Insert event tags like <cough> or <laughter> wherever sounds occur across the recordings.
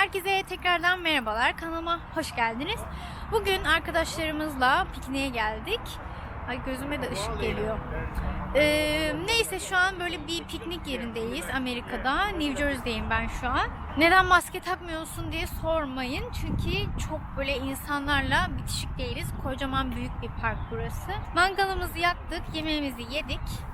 Herkese tekrardan merhabalar. Kanalıma hoş geldiniz. Bugün arkadaşlarımızla pikniğe geldik. Ay gözüme de ışık geliyor. Ee, neyse şu an böyle bir piknik yerindeyiz Amerika'da. New Jersey'deyim ben şu an. Neden maske takmıyorsun diye sormayın. Çünkü çok böyle insanlarla bitişik değiliz. Kocaman büyük bir park burası. Mangalımızı yaktık, yemeğimizi yedik.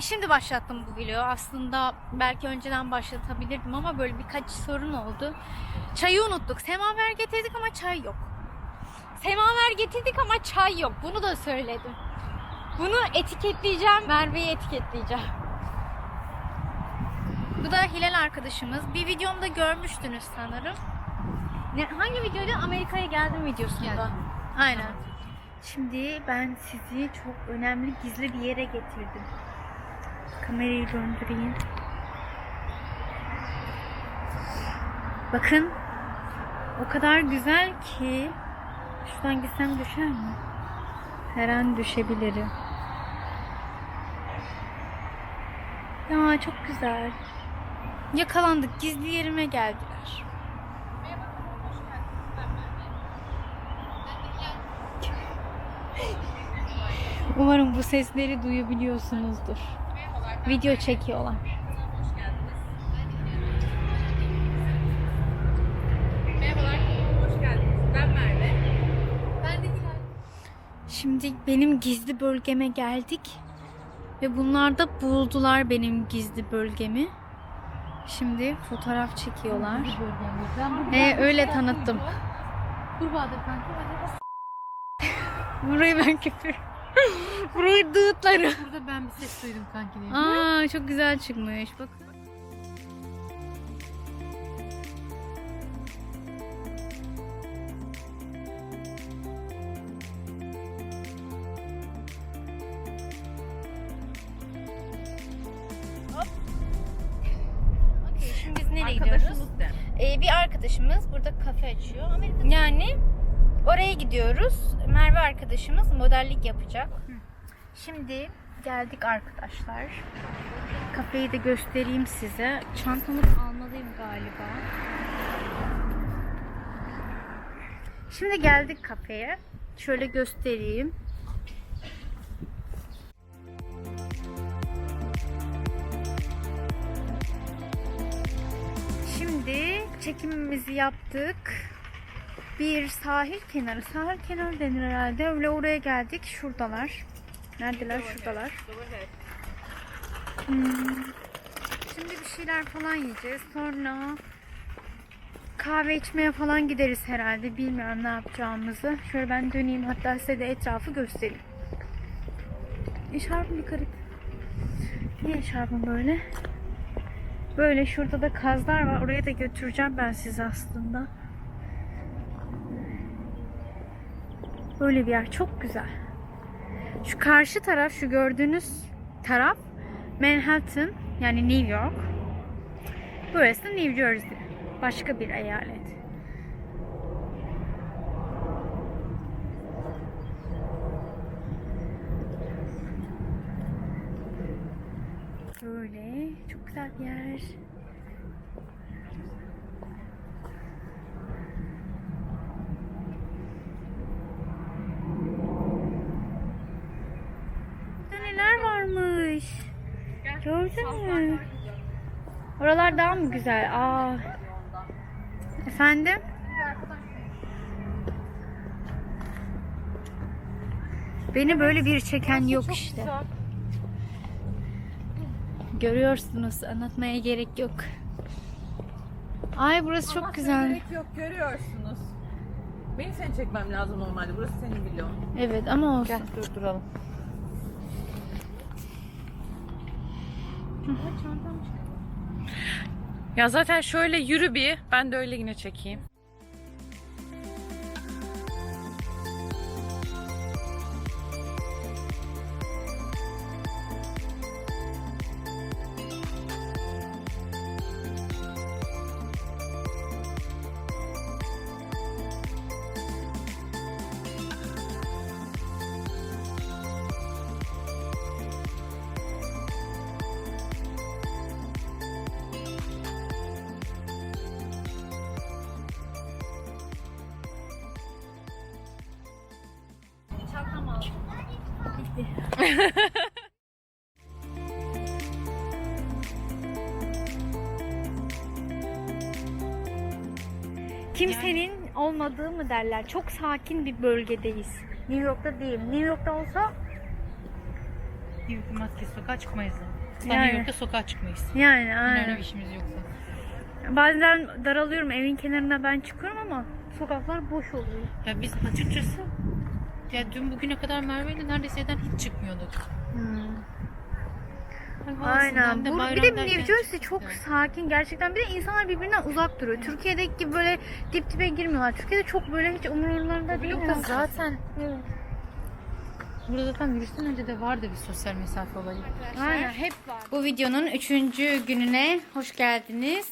Şimdi başlattım bu vlogu. Aslında belki önceden başlatabilirdim ama böyle birkaç sorun oldu. Çayı unuttuk. Semaver getirdik ama çay yok. Semaver getirdik ama çay yok. Bunu da söyledim. Bunu etiketleyeceğim. Merve'yi etiketleyeceğim. Bu da Hilal arkadaşımız. Bir videomda görmüştünüz sanırım. Ne, hangi videoydu? Amerika'ya geldim videosunda. Geldim. Aynen. Şimdi ben sizi çok önemli gizli bir yere getirdim. Kamerayı döndüreyim. Bakın. O kadar güzel ki. Şuradan gitsem düşer mi? Her an düşebilirim. Ya çok güzel. Yakalandık. Gizli yerime geldiler. Umarım bu sesleri duyabiliyorsunuzdur. Video çekiyorlar. Merhabalar, hoş geldiniz. Ben Merve. Ben de Hilal. Şimdi benim gizli bölgeme geldik. Ve bunlar da buldular benim gizli bölgemi. Şimdi fotoğraf çekiyorlar. Ee, öyle tanıttım. Kurbağadır kanka. <laughs> Burayı ben küfür. <laughs> Burayı dığıtları. Burada ben bir ses duydum kanki diye. Aa çok güzel çıkmış. Hop. Okey, şimdi biz nereye gidiyoruz? Arkadaşımız de. Ee, bir arkadaşımız burada kafe açıyor. Amerika'da. Yani oraya gidiyoruz. Merve arkadaşımız modellik yapacak. Şimdi geldik arkadaşlar. Kafeyi de göstereyim size. Çantamı almalıyım galiba. Şimdi geldik kafeye. Şöyle göstereyim. Şimdi çekimimizi yaptık. Bir sahil kenarı, sahil kenarı denir herhalde. Öyle oraya geldik. Şuradalar. Neredeler? Şuradalar. Hmm. Şimdi bir şeyler falan yiyeceğiz. Sonra kahve içmeye falan gideriz herhalde. Bilmiyorum ne yapacağımızı. Şöyle ben döneyim hatta size de etrafı göstereyim. Eşarbım bir garip. Niye eşarbım böyle? Böyle şurada da kazlar var. Oraya da götüreceğim ben sizi aslında. Böyle bir yer. Çok güzel. Şu karşı taraf, şu gördüğünüz taraf Manhattan yani New York. Burası New Jersey. Başka bir eyalet. Böyle çok güzel bir yer. Burada neler varmış? Gördün mü? Oralar daha mı güzel? Aa. Efendim? Beni böyle bir çeken yok işte. Görüyorsunuz. Anlatmaya gerek yok. Ay burası çok güzel. Gerek yok, görüyorsunuz. Beni seni çekmem lazım normalde. Burası senin vlogun. Evet ama olsun. Gel durduralım. Ya zaten şöyle yürü bir. Ben de öyle yine çekeyim. <laughs> Kimsenin olmadığı mı derler. Çok sakin bir bölgedeyiz. New York'ta değilim. New York'ta olsa Yok maske sokağa çıkmayız. Sen Yani. New York'ta sokağa çıkmayız. yani Yani aynen. öyle bir işimiz yoksa. Bazen daralıyorum evin kenarına ben çıkıyorum ama sokaklar boş oluyor. Ya biz açıkçası ya dün bugüne kadar Merve ile neredeyse evden hiç çıkmıyorduk. Havasından Aynen. de Bu, bir de New Jersey çok sakin gerçekten. Bir de insanlar birbirinden uzak duruyor. Türkiye'deki gibi böyle dip dibe girmiyorlar. Türkiye'de çok böyle hiç umurlarında değil. Yok da zaten Burada zaten virüsten önce de vardı bir sosyal mesafe olayı. Aynen hep var. Bu videonun üçüncü gününe hoş geldiniz.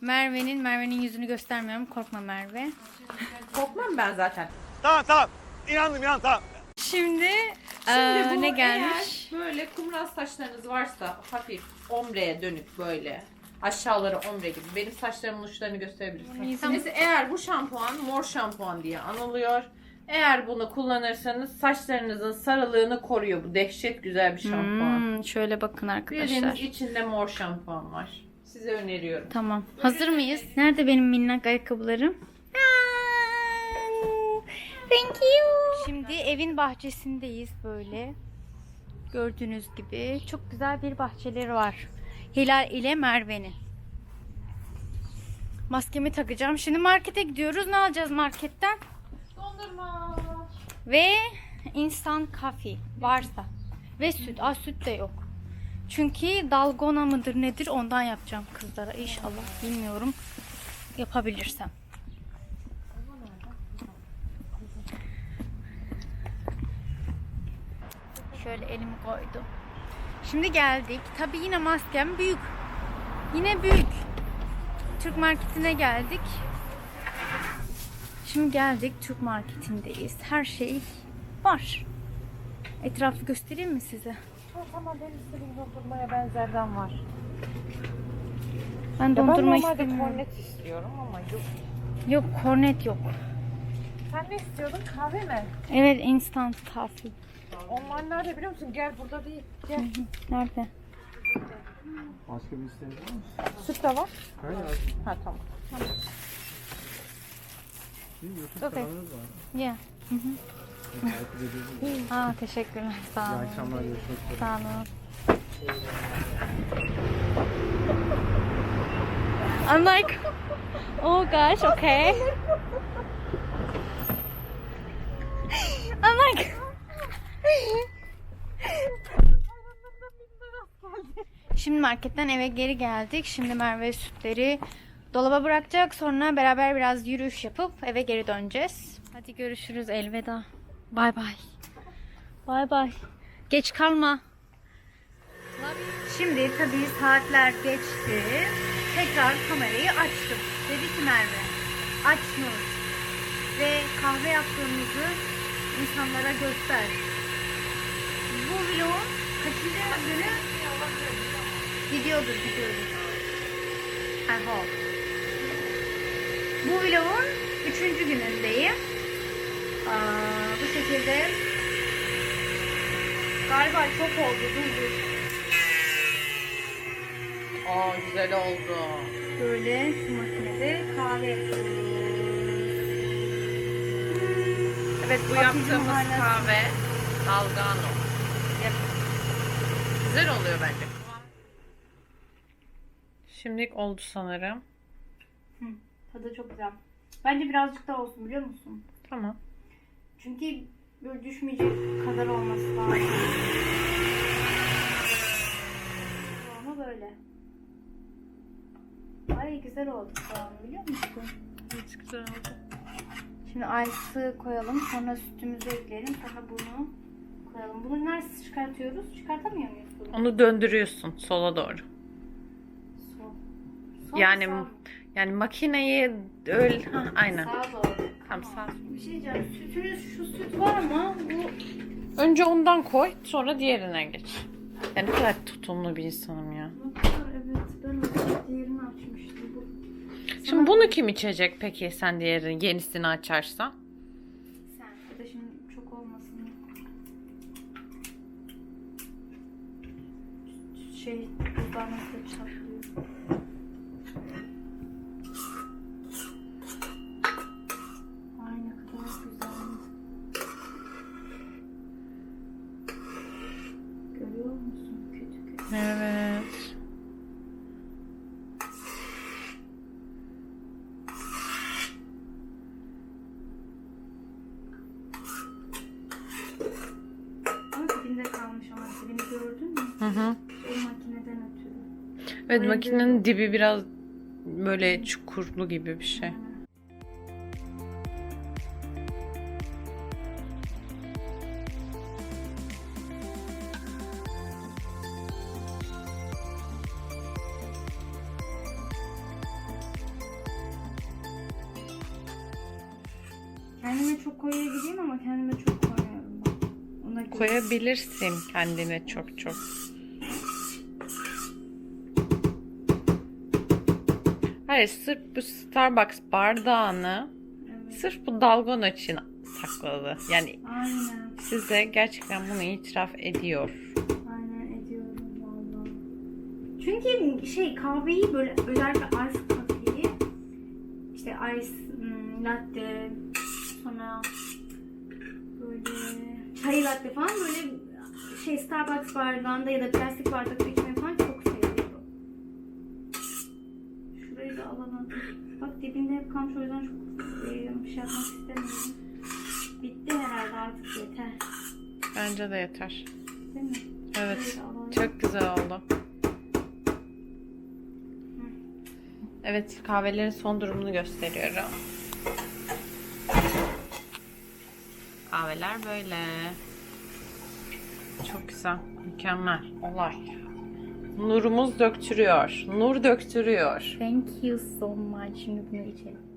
Merve'nin Merve'nin yüzünü göstermiyorum. Korkma Merve. Korkmam ben zaten. Tamam tamam. İnandım inandım tamam. Şimdi, Şimdi eee, bu ne gelmiş? eğer böyle kumral saçlarınız varsa hafif ombreye dönük böyle aşağıları ombre gibi benim saçlarımın uçlarını gösterebilirsiniz. Mesela eğer bu şampuan mor şampuan diye anılıyor. Eğer bunu kullanırsanız saçlarınızın sarılığını koruyor. Bu dehşet güzel bir şampuan. Hmm, şöyle bakın arkadaşlar. Bildiğiniz içinde mor şampuan var. Size öneriyorum. Tamam. Hazır mıyız? Nerede benim minnak ayakkabılarım? Thank you. Şimdi evin bahçesindeyiz böyle. Gördüğünüz gibi çok güzel bir bahçeleri var. Hilal ile Merve'nin. Maskemi takacağım. Şimdi markete gidiyoruz. Ne alacağız marketten? Dondurma. Ve instant coffee varsa. Ve süt. Aa süt de yok. Çünkü dalgona mıdır nedir ondan yapacağım kızlara inşallah. Bilmiyorum. Yapabilirsem. Şöyle elimi koydum. Şimdi geldik. Tabii yine maskem büyük. Yine büyük. Türk marketine geldik. Şimdi geldik Türk marketindeyiz. Her şey var. Etrafı göstereyim mi size? Ama benim istediğim dondurmaya benzerden var. Ben dondurma istemiyorum. istiyorum ama yok. Yok kornet yok. Sen ne istiyordun? Kahve mi? Evet instant coffee. Onlar nerede biliyor musun? Gel burada değil. Gel. <laughs> Nerede? Başka bir isteğiniz var mı? Süt de var. Hayır. Ha tamam. Bizim YouTube Okay. kanalınız var. Yeah. Takip ediyoruz. <laughs> Aa teşekkürler. Sağ İyi olun. akşamlar görüşmek üzere. Sağ olun. I'm like, oh gosh, okay. I'm like, Şimdi marketten eve geri geldik. Şimdi Merve sütleri dolaba bırakacak. Sonra beraber biraz yürüyüş yapıp eve geri döneceğiz. Hadi görüşürüz. Elveda. Bay bay. Bay bay. Geç kalma. Şimdi tabii saatler geçti. Tekrar kamerayı açtım. Dedi ki Merve aç Nur. Ve kahve yaptığımızı insanlara göster. Bu vlogun kaçıncı günü? Gidiyordur gidiyordur. I hope. Bu vlogun üçüncü günündeyim. Aa, bu şekilde Galiba çok oldu. Dur dur. Aa güzel oldu. Böyle şu makinede kahve yapıyoruz. Evet bu Bakıcım yaptığımız kahve dalgano. Güzel oluyor bence. Şimdilik oldu sanırım. Tadı çok güzel. Bence birazcık daha olsun biliyor musun? Tamam. Çünkü böyle düşmeyecek kadar olması lazım. Ama böyle. Ay güzel oldu soğanı biliyor musun? Hiç güzel oldu. Şimdi ice'ı koyalım. Sonra sütümüzü ekleyelim. Sonra bunu koyalım. Bunu nasıl çıkartıyoruz? Çıkartamıyor muyuz bunu? Onu döndürüyorsun sola doğru. Sol. Sol Yani sağ yani makineyi öyle ha, aynen. Sağa doğru. Tam sağ. Bir şey diyeceğim. Sütünüz şu süt var mı? Bu Önce ondan koy, sonra diğerine geç. Yani ne kadar tutumlu bir insanım ya. Evet ben diğerini açmıştım. Şimdi bunu kim içecek peki sen diğeri yenisini açarsan? Şey buzlar nasıl çatlıyor. Ay ne kadar güzel. Görüyor musun? Kötü kötü. Evet. Ama dibinde kalmış ama dibini gördün mü? Hı hı. Evet Öyle makinenin dibi biraz böyle çukurlu gibi bir şey. Kendime çok koyabilirim ama kendime çok koyuyorum ben. Ona göre. Koyabilirsin kendine çok çok. Hayır sırf bu Starbucks bardağını Evet. sırf bu dalgon için sakladı. Yani Aynen. size gerçekten bunu itiraf ediyor. Aynen ediyorum vallahi. Çünkü şey kahveyi böyle özellikle ice kahveyi işte ice hmm, latte sonra böyle çay latte falan böyle şey Starbucks bardağında ya da plastik bardakta içmeyi falan çok da. Bak dibinde hep kalmış o yüzden çok e, şey yapmak istemiyorum. Bitti herhalde artık yeter. Bence de yeter. Değil mi? Evet. Çok güzel oldu. Evet kahvelerin son durumunu gösteriyorum. Kahveler böyle. Çok güzel. Mükemmel. Olay. Nurumuz döktürüyor. Nur döktürüyor. Thank you so much. Şimdi bunu içelim.